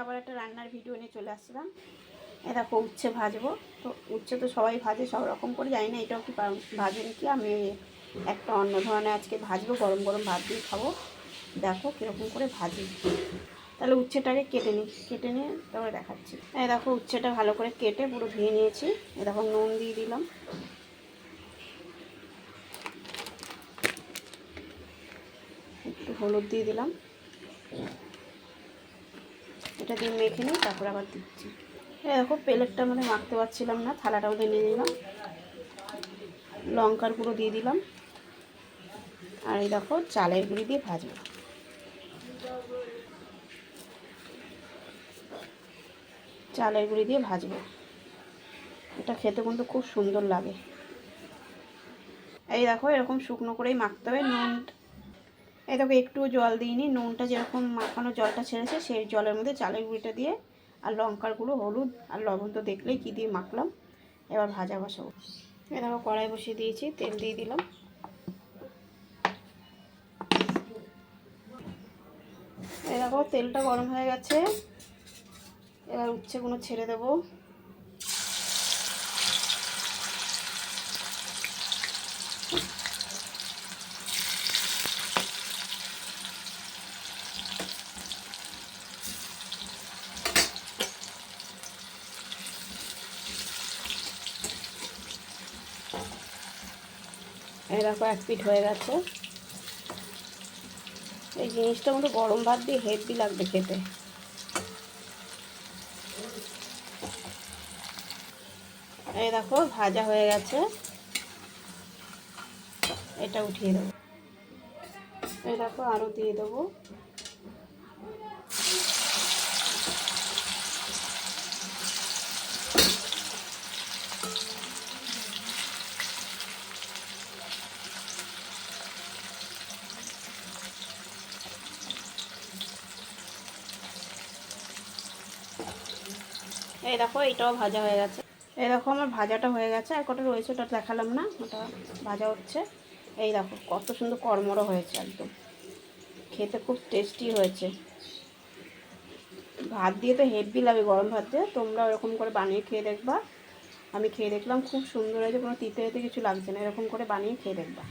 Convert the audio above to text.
আবার একটা রান্নার ভিডিও নিয়ে চলে আসলাম এ দেখো উচ্ছে ভাজবো। তো উচ্ছে তো সবাই ভাজে, সব রকম করে। জানি না এটাও কি পা- ভাজেন কি আমি একটা অন্য ধরনের আজকে ভাজবো, গরম গরম ভাত দিয়ে খাব। দেখো কীরকম করে ভাজি। তাহলে উচ্ছেটাকে কেটে নিই কেটে নিয়ে তারপরে দেখাচ্ছি। এই দেখো উচ্ছেটা ভালো করে কেটে পুরো ধুয়ে নিয়েছি। এ দেখো নুন দিয়ে দিলাম। একটু হলুদ দিয়ে দিলাম। এটা দিয়ে মেখে নিই, তারপর আবার দিচ্ছি। দেখো, প্লেটটা মানে মাখতে পারছিলাম না থালাটা ওদের নিয়ে নিলাম। লঙ্কার গুঁড়ো দিয়ে দিলাম। আর এই দেখো, চালের গুঁড়ি দিয়ে ভাজবো। চালের গুঁড়ি দিয়ে ভাজবো। এটা খেতে কিন্তু খুব সুন্দর লাগে। এই দেখো, এরকম শুকনো করেই মাখতে হবে। নুন এই দেখো একটু জল দিইনি। নুনটা যেরকম মাখানো জলটা ছেড়েছে, সেই জলের মধ্যে চালের গুঁড়িটা দিয়ে আর লঙ্কার গুঁড়ো, হলুদ আর লবণ তো দেখলেই কী দিয়ে মাখলাম। এবার ভাজা বসাবো। এই দেখো, কড়াই বসিয়ে দিয়েছি, তেল দিয়ে দিলাম। এই দেখো, তেলটা গরম হয়ে গেছে। এবার উচ্ছেগুলো ছেড়ে দেবো। দেখো, এক পিঠ হয়ে গেছে। এই জিনিসটা মতো গরম ভাত দিয়ে হেভি লাগবে খেতে। এই দেখো, ভাজা হয়ে গেছে। এটা উঠিয়ে দেবো। এই দেখো আরও দিয়ে দেবো। এই দেখো এইটাও ভাজা হয়ে গেছে। এই দেখো, আমার ভাজাটা হয়ে গেছে। আর কটা রয়েছে ওটা দেখালাম না, ওটা ভাজা হচ্ছে। এই দেখো, কত সুন্দর কর্মরো হয়েছে একদম। খেতে খুব টেস্টি হয়েছে। ভাত দিয়ে তো হেভি লাগে গরম ভাত দিয়ে। তোমরা এরকম করে বানিয়ে খেয়ে দেখবা। আমি খেয়ে দেখলাম, খুব সুন্দর হয়েছে। কোনো তিতে কিছু লাগছে না। এরকম করে বানিয়ে খেয়ে দেখবা।